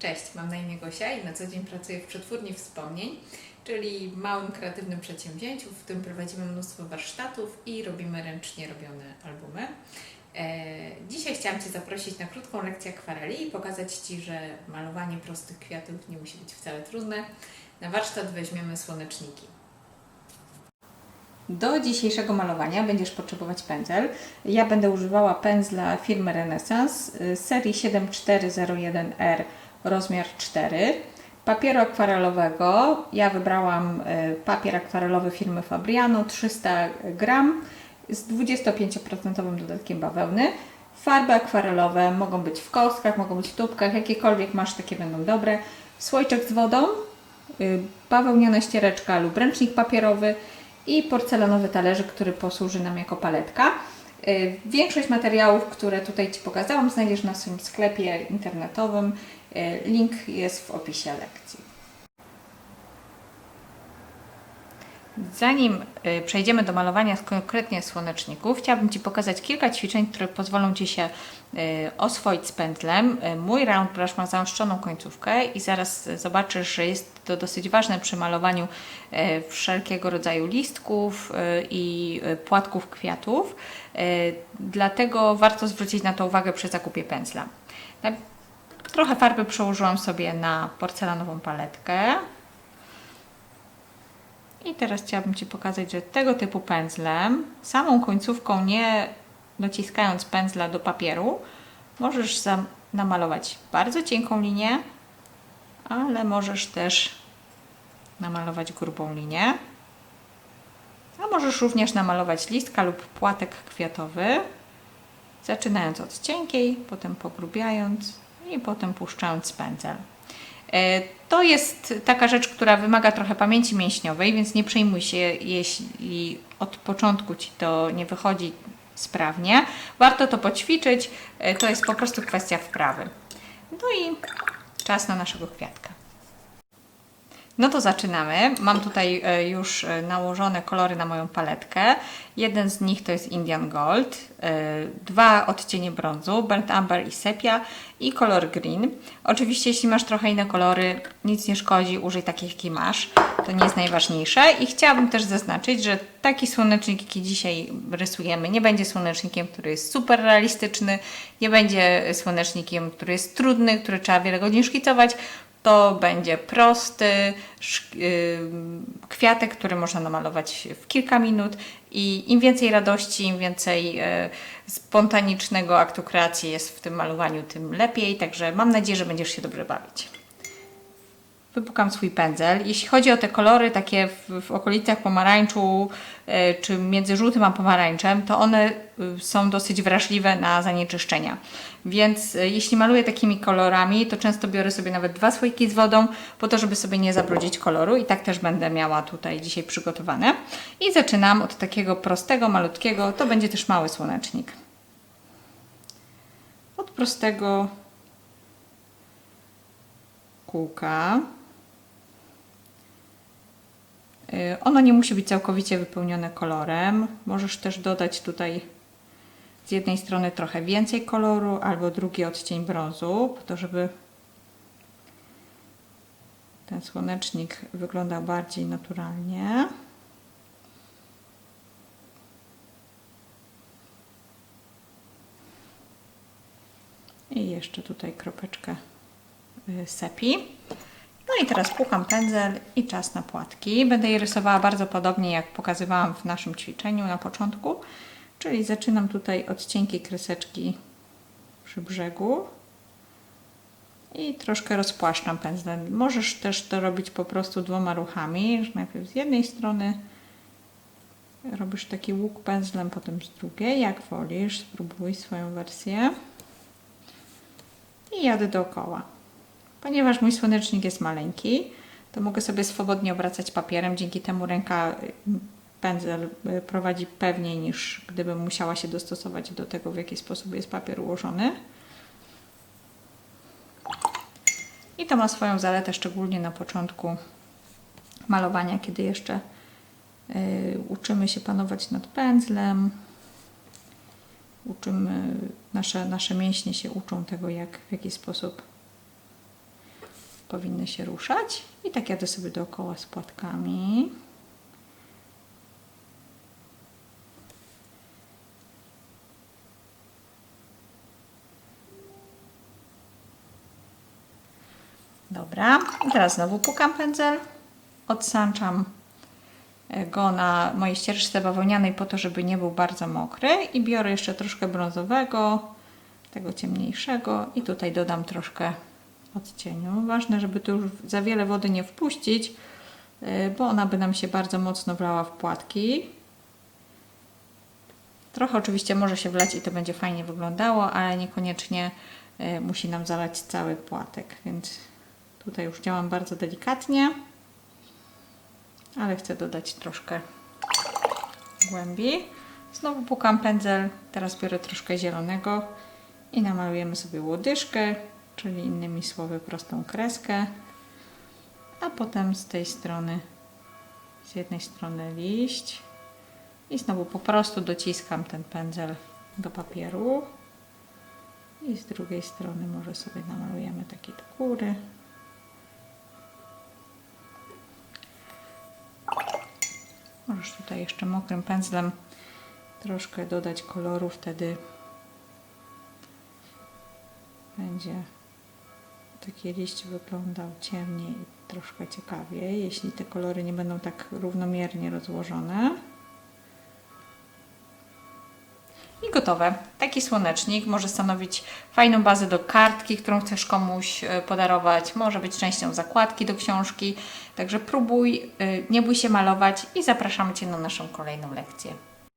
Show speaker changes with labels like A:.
A: Cześć, mam na imię Gosia i na co dzień pracuję w Przetwórni Wspomnień, czyli małym kreatywnym przedsięwzięciu, w którym prowadzimy mnóstwo warsztatów i robimy ręcznie robione albumy. E, dzisiaj chciałam Cię zaprosić na krótką lekcję akwareli i pokazać Ci, że malowanie prostych kwiatów nie musi być wcale trudne. Na warsztat weźmiemy słoneczniki. Do dzisiejszego malowania będziesz potrzebować pędzel. Ja będę używała pędzla firmy Renaissance y, serii 7401R rozmiar 4. Papieru akwarelowego. Ja wybrałam y, papier akwarelowy firmy Fabriano 300 gram z 25% dodatkiem bawełny. Farby akwarelowe mogą być w kostkach, mogą być w tubkach, jakiekolwiek masz, takie będą dobre. Słoiczek z wodą, y, bawełniana ściereczka lub ręcznik papierowy i porcelanowy talerzyk, który posłuży nam jako paletka. Y, Większość materiałów, które tutaj Ci pokazałam, znajdziesz na swoim sklepie internetowym. Y, Link jest w opisie lekcji. Zanim y, przejdziemy do malowania konkretnie słoneczników, chciałabym Ci pokazać kilka ćwiczeń, które pozwolą Ci się y, oswoić z pędzlem. Y, Mój round brush ma zaostrzoną końcówkę i zaraz zobaczysz, że jest to dosyć ważne przy malowaniu wszelkiego rodzaju listków i płatków kwiatów. Dlatego warto zwrócić na to uwagę przy zakupie pędzla. Trochę farby przełożyłam sobie na porcelanową paletkę. I teraz chciałabym Ci pokazać, że tego typu pędzlem, samą końcówką, nie dociskając pędzla do papieru, możesz namalować bardzo cienką linię, ale możesz też namalować grubą linię. A możesz również namalować listka lub płatek kwiatowy, zaczynając od cienkiej, potem pogrubiając i potem puszczając pędzel. E, To jest taka rzecz, która wymaga trochę pamięci mięśniowej, więc nie przejmuj się, jeśli od początku ci to nie wychodzi sprawnie. Warto to poćwiczyć, e, to jest po prostu kwestia wprawy. No i czas na naszego kwiatka. No to zaczynamy. Mam tutaj e, już e, nałożone kolory na moją paletkę. Jeden z nich to jest Indian Gold, e, dwa odcienie brązu, Burnt Amber i Sepia i kolor green. Oczywiście jeśli masz trochę inne kolory, nic nie szkodzi, użyj takich jaki masz. To nie jest najważniejsze. I chciałabym też zaznaczyć, że taki słonecznik, jaki dzisiaj rysujemy, nie będzie słonecznikiem, który jest super realistyczny, nie będzie słonecznikiem, który jest trudny, który trzeba wiele godzin szkicować to będzie prosty ym, kwiatek, który można namalować w kilka minut i im więcej radości, im więcej e, spontanicznego aktu kreacji jest w tym malowaniu, tym lepiej. Także mam nadzieję, że będziesz się dobrze bawić. Wypukam swój pędzel. Jeśli chodzi o te kolory takie w, w okolicach pomarańczu, e, czy między żółtym a pomarańczem, to one y, są dosyć wrażliwe na zanieczyszczenia. Więc e, jeśli maluję takimi kolorami, to często biorę sobie nawet dwa słoiki z wodą, po to, żeby sobie nie zabrudzić koloru. I tak też będę miała tutaj dzisiaj przygotowane. I zaczynam od takiego prostego, malutkiego. To będzie też mały słonecznik. Od prostego kółka. Y, Ono nie musi być całkowicie wypełnione kolorem. Możesz też dodać tutaj z jednej strony trochę więcej koloru albo drugi odcień brązu, po to, żeby ten słonecznik wyglądał bardziej naturalnie. I jeszcze tutaj kropeczkę y, sepi. I teraz płukam pędzel i czas na płatki. Będę je rysowała bardzo podobnie jak pokazywałam w naszym ćwiczeniu na początku. Czyli zaczynam tutaj od cienkiej kreseczki przy brzegu i troszkę rozpłaszczam pędzlem. Możesz też to robić po prostu dwoma ruchami, że najpierw z jednej strony robisz taki łuk pędzlem, potem z drugiej, jak wolisz. Spróbuj swoją wersję. I jadę dookoła. Ponieważ mój słonecznik jest maleńki, to mogę sobie swobodnie obracać papierem. Dzięki temu ręka, y, pędzel y, prowadzi pewniej niż gdybym musiała się dostosować do tego, w jaki sposób jest papier ułożony. I to ma swoją zaletę, szczególnie na początku malowania, kiedy jeszcze y, uczymy się panować nad pędzlem. Uczymy, nasze, nasze mięśnie się uczą tego, jak, w jaki sposób powinny się ruszać. I tak jadę sobie dookoła z płatkami. Dobra, i teraz znowu pukam pędzel, odsączam e, go na mojej ścieżce bawełnianej po to, żeby nie był bardzo mokry i biorę jeszcze troszkę brązowego, tego ciemniejszego i tutaj dodam troszkę odcieniu. Ważne, żeby tu już za wiele wody nie wpuścić, e, bo ona by nam się bardzo mocno wlała w płatki. Trochę oczywiście może się wlać i to będzie fajnie wyglądało, ale niekoniecznie e, musi nam zalać cały płatek, więc tutaj już działam bardzo delikatnie, ale chcę dodać troszkę głębi. Znowu pukam pędzel, teraz biorę troszkę zielonego i namalujemy sobie łodyżkę, czyli innymi słowy prostą kreskę, a potem z tej strony, z jednej strony liść i znowu po prostu dociskam ten pędzel do papieru i z drugiej strony może sobie namalujemy takie do góry. Możesz tutaj jeszcze mokrym pędzlem troszkę dodać koloru, wtedy będzie taki liść wyglądał ciemniej i troszkę ciekawiej, jeśli te kolory nie będą tak równomiernie rozłożone. I gotowe. Taki słonecznik może stanowić fajną bazę do kartki, którą chcesz komuś e, podarować. Może być częścią zakładki do książki. Także próbuj, e, nie bój się malować i zapraszamy Cię na naszą kolejną lekcję.